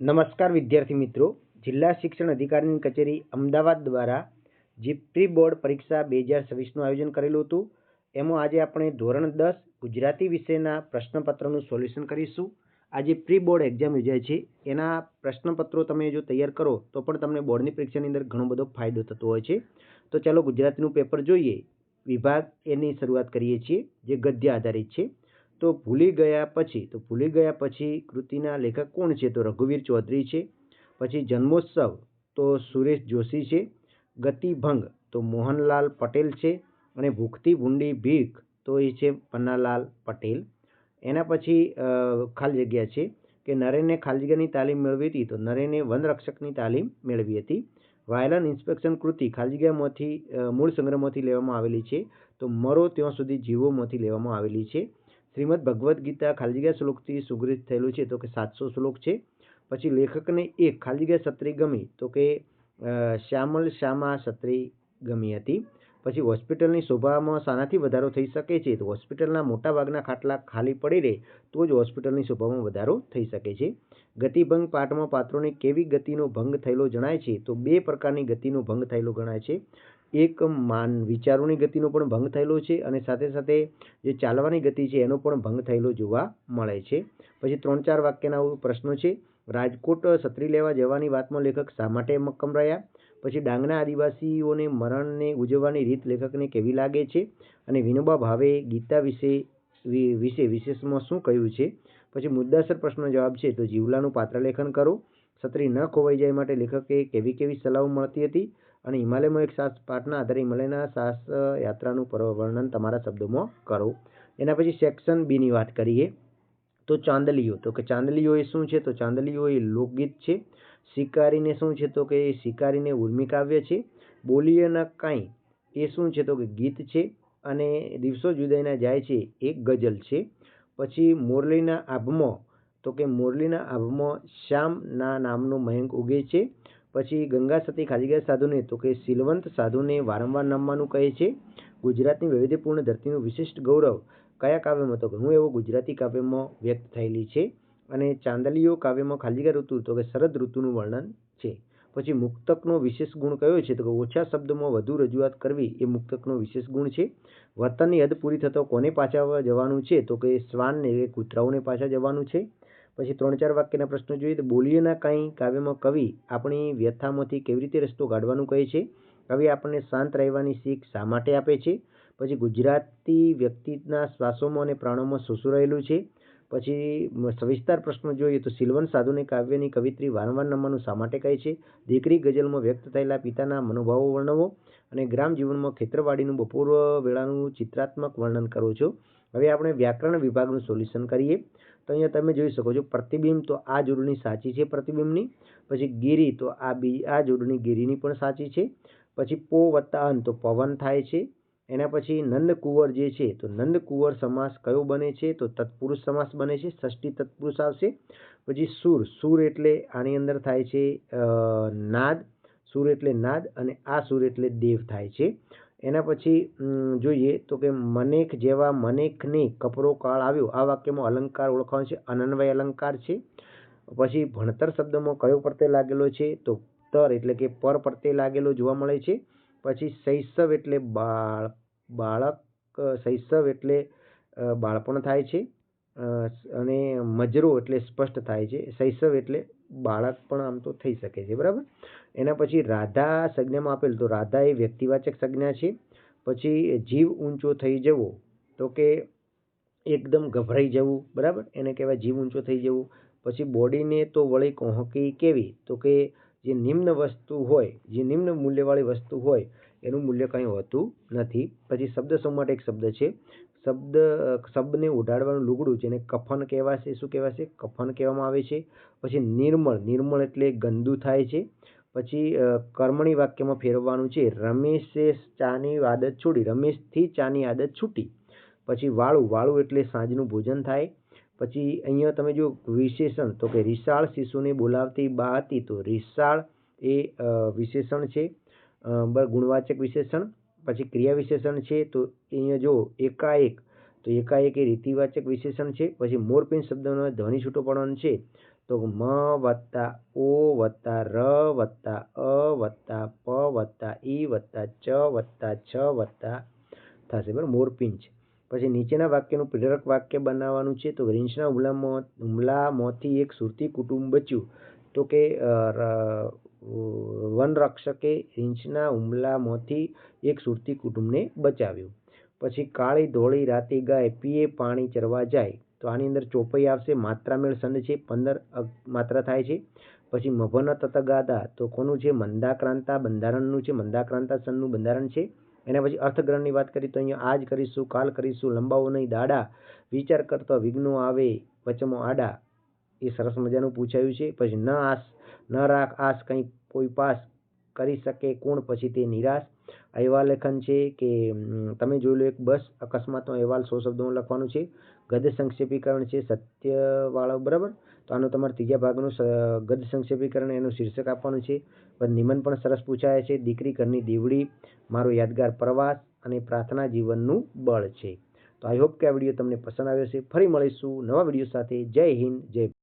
નમસ્કાર વિદ્યાર્થી મિત્રો. જિલ્લા શિક્ષણ અધિકારીની કચેરી અમદાવાદ દ્વારા જીપ્રી બોર્ડ પરીક્ષા બે હજાર છવ્વીસનું આયોજન કરેલું હતું, એમાં આજે આપણે ધોરણ દસ ગુજરાતી વિષયના પ્રશ્નપત્રનું સોલ્યુશન કરીશું. આજે પ્રી બોર્ડ એક્ઝામ યોજાય છે. એના પ્રશ્નપત્રો તમે જો તૈયાર કરો, તો પણ તમને બોર્ડની પરીક્ષાની અંદર ઘણો બધો ફાયદો થતો હોય છે. તો ચાલો ગુજરાતીનું પેપર જોઈએ. વિભાગ એની શરૂઆત કરીએ છીએ, જે ગદ્ય આધારિત છે. તો ભૂલી ગયા પછી, તો ભૂલી ગયા પછી કૃતિના લેખક કોણ છે? તો રઘુવીર ચૌધરી છે. પછી જન્મોત્સવ, તો સુરેશ જોશી છે. ગતિભંગ, તો મોહનલાલ પટેલ છે. અને ભૂખતી ભૂંડી ભીખ, તો એ છે પન્નાલાલ પટેલ. એના પછી ખાલી જગ્યા છે કે નરેને ખાલી જગ્યાની તાલીમ મેળવી હતી, તો નરેને વનરક્ષકની તાલીમ મેળવી હતી. વાયલન ઇન્સ્પેક્શન કૃતિ ખાલી જગ્યામાંથી મૂળ સંગ્રહમાંથી લેવામાં આવેલી છે. તો મરો ત્યાં સુધી જીવોમાંથી લેવામાં આવેલી છે. શ્રીમદ ભગવદ્ ગીતા ખાલી જગ્યા શ્લોકથી સુગ્રહિત થયેલું છે. તો કે સાતસો શ્લોક છે. પછી લેખકને એક ખાલી જગ્યા સત્રી ગમી. તો કે શ્યામલ શ્યામા સત્રી ગમી હતી. પછી હોસ્પિટલની શોભામાં શાનાથી વધારો થઈ શકે છે. તો હોસ્પિટલના મોટાભાગના ખાટલા ખાલી પડી રહે, તો જ હોસ્પિટલની શોભામાં વધારો થઈ શકે છે. ગતિભંગ પાઠમાં પાત્રોને કેવી ગતિનો ભંગ થયેલો જણાય છે? તો બે પ્રકારની ગતિનો ભંગ થયેલો ગણાય છે. એક માન, વિચારોની ગતિનો પણ ભંગ થયેલો છે અને સાથે સાથે જે ચાલવાની ગતિ છે એનો પણ ભંગ થયેલો જોવા મળે છે. પછી ત્રણ ચાર વાક્યના પ્રશ્નો છે. રાજકોટ છત્રી લેવા જવાની વાતમાં લેખક શા માટે મક્કમ રહ્યા? પછી ડાંગના આદિવાસીઓને મરણને ઉજવવાની રીત લેખકને કેવી લાગે છે? અને વિનોબા ભાવે ગીતા વિશે વિશે વિશેષમાં શું કહ્યું છે? પછી મુદ્દાસર પ્રશ્નનો જવાબ છે, તો જીવલાનું પાત્ર લેખન કરો. છત્રી ન ખોવાઈ જાય માટે લેખકે કેવી કેવી સલાહ મળતી હતી? અને હિમાલયમાં એક સાસ પાઠના આધારે હિમાલયના સાહસ યાત્રાનું વર્ણન તમારા શબ્દોમાં કરો. એના પછી સેક્શન બીની વાત કરીએ તો ચાંદલીઓ. તો કે ચાંદલીઓ એ શું છે? તો ચાંદલીઓ એ લોકગીત છે. શિકારીને શું છે? તો કે એ શિકારીને ઉર્મી કાવ્ય છે. બોલીએના કાંઈ એ શું છે? તો કે ગીત છે. અને દિવસો જુદાઈના જાય છે એક ગઝલ છે. પછી મોરલીના આભમાં, તો કે મોરલીના આભમાં શ્યામના નામનો મયંક ઉગે છે. પછી ગંગા સતી ખાલીગા સાધુને તો કે સિલવંત સાધુને વારંવાર નમવાનું કહે છે. ગુજરાતની વૈવિધ્યપૂર્ણ ધરતીનું વિશિષ્ટ ગૌરવ કયા કાવ્યમાં તો ઘણું એવો ગુજરાતી કાવ્યમાં વ્યક્ત થયેલી છે અને ચાંદલીઓ કાવ્યમાં ખાલીગર ઋતુ તો કે શરદ ઋતુનું વર્ણન છે. પછી મુક્તકનો વિશેષ ગુણ કયો છે? તો કે ઓછા શબ્દમાં વધુ રજૂઆત કરવી એ મુક્તકનો વિશેષ ગુણ છે. વર્તનની હદ પૂરી થતો કોને પાછા જવાનું છે? તો કે શ્વાનને કૂતરાઓને પાછા જવાનું છે. પછી ત્રણ ચાર વાક્યના પ્રશ્નો જોઈએ તો બોલીએના કાંઈ કાવ્યમાં કવિ આપણી વ્યથામાંથી કેવી રીતે રસ્તો કાઢવાનું કહે છે? કવિ આપણને શાંત રહેવાની શીખ શા માટે આપે છે? પછી ગુજરાતી વ્યક્તિના શ્વાસોમાં અને પ્રાણોમાં શું રહેલું છે. પછી સવિસ્તાર પ્રશ્નો જોઈએ તો સિલવન સાધુને કાવ્યની કવિત્રી વારંવાર નમવાનું શા માટે કહે છે? દીકરી ગઝલમાં વ્યક્ત થયેલા પિતાના મનોભાવો વર્ણવો અને ગ્રામ જીવનમાં ખેતરવાડીનું બપોર વેળાનું ચિત્રાત્મક વર્ણન કરો છો. હવે આપણે વ્યાકરણ વિભાગનું સોલ્યુશન કરીએ. તો અહીંયા તમે જોઈ શકો છો પ્રતિબિંબ તો આ જોડણી સાચી છે પ્રતિબિંબની, પછી ગીરી તો આ બી, આ જોડણી ગીરીની પણ સાચી છે, પછી પો વત્તા અંત તો પવન થાય છે, એના પછી નંદકુંવર જે છે તો નંદકુંવર સમાસ કયો બને છે તો તત્પુરુષ સમાસ બને છે, ષષ્ઠી તત્પુરુષ આવશે, પછી સુર સુર એટલે આની અંદર થાય છે નાદ, સુર એટલે નાદ અને આ સુર એટલે દેવ થાય છે એના પછી જોઈએ તો કે મનેક જેવા મનેકને કપરો કાળ આવ્યો. આ વાક્યમાં અલંકાર ઓળખવાનો છે, અનન્વય અલંકાર છે. પછી ભણતર શબ્દમાં કયો પ્રત્યે લાગેલો છે? તો તર એટલે કે પર પ્રત્યે લાગેલો જોવા મળે છે. પછી શૈશવ એટલે બાળ, બાળક, શૈશવ એટલે બાળપણ થાય છે. અને મજરો એટલે સ્પષ્ટ થાય છે. શૈશવ એટલે બાળક પણ આમ તો થઈ શકે છે, બરાબર? એના પછી રાધા સંજ્ઞામાં આપેલ તો રાધા એ વ્યક્તિવાચક સંજ્ઞા છે. પછી જીવ ઊંચો થઈ જવો તો કે એકદમ ગભરાઈ જવું, બરાબર? એને કહેવાય જીવ ઊંચો થઈ જવું. પછી બોડીને તો વળી કોહકી કેવી? તો કે જે નિમ્ન વસ્તુ હોય, જે નિમ્ન મૂલ્યવાળી વસ્તુ હોય, એનું મૂલ્ય કંઈ હોતું નથી. પછી શબ્દ સૌ માટે એક શબ્દ છે. શબ્દ, શબ્દને ઉડાડવાનું લુગડું જેને કફન કહેવાશે. શું કહેવાશે? કફન કહેવામાં આવે છે. પછી નિર્મળ નિર્મળ એટલે ગંદુ થાય છે. પછી કર્મણી વાક્યમાં ફેરવવાનું છે, રમેશે ચાની આદત છોડી. રમેશથી ચાની આદત છૂટી. પછી, વાળું. વાળું એટલે સાંજનું ભોજન થાય. પછી, અહીંયા તમે જો વિશેષણ. તો કે, રિસાળ શિશુને બોલાવતી બા હતી તો રિસાળ એ વિશેષણ છે. ગુણવાચક વિશેષણ. પછી, ક્રિયા વિશેષણ છે. તો અહીંયા જો એકાએક. તો એકાએક એ રીતિવાચક વિશેષણ છે. પછી મોરપિન શબ્દનો ધ્વનિ છૂટો પડવાનો છે. તો મ વત્તા ઓ વત્તા ર વત્તા અ વત્તા પ વત્તા ઈ વત્તા ચ વત્તા છ વત્તા થશે બરાબર મોરપીંછ પછી નીચેના વાક્યનું પ્રેરક વાક્ય બનાવવાનું છે તો રીંછના હુમલામાં હુમલામાંથી એક સુરતી કુટુંબ બચ્યું. તો કે વનરક્ષકે રીંછના હુમલામાંથી એક સુરતી કુટુંબને બચાવ્યું. પછી કાળી ધોળી રાતી ગાય પીએ પાણી ચરવા જાય. તો આની અંદર ચોપાઈ આવશે માત્રામેળ સંદ છે, પંદર માત્રા થાય છે. પછી મભન તતગાદા, તો કોનું છે? મંદાક્રાંતા બંધારણનું છે, મંદાક્રાંતા સંદનું બંધારણ છે. એના પછી અર્થગ્રહણની વાત કરીએ તો અહીંયા આજ કરીશું, કાલ કરીશું, લંબાવો નહીં, દાડા. વિચાર કરતો વિઘ્નો આવે, વચમો આડા. એ સરસ મજાનું પૂછાયું છે. પછી ન આસ, ન રાખ, આસ કંઈ કોઈ પાસ. કરી શકે, કોણ પછી તે નિરાશ? અહેવાલ લેખન છે કે તમે જોઈ લો એક બસ, અકસ્માતનો અહેવાલ સો શબ્દોમાં લખવાનું છે. ગદ્ય સંક્ષેપીકરણ છે સત્યવાળો, બરાબર? તો આનો તમારે ત્રીજા ભાગનું ગદ્ય સંક્ષેપીકરણ એનું શીર્ષક આપવાનું છે. નિમન પણ સરસ પૂછાય છે, દીકરી ઘરની દીવડી, મારો યાદગાર પ્રવાસ અને પ્રાર્થના જીવનનું બળ છે. તો આઈ હોપ કે આ વીડિયો તમને પસંદ આવ્યો છે ફરી મળીશું નવા વીડિયો સાથે. જય હિન્દ, જય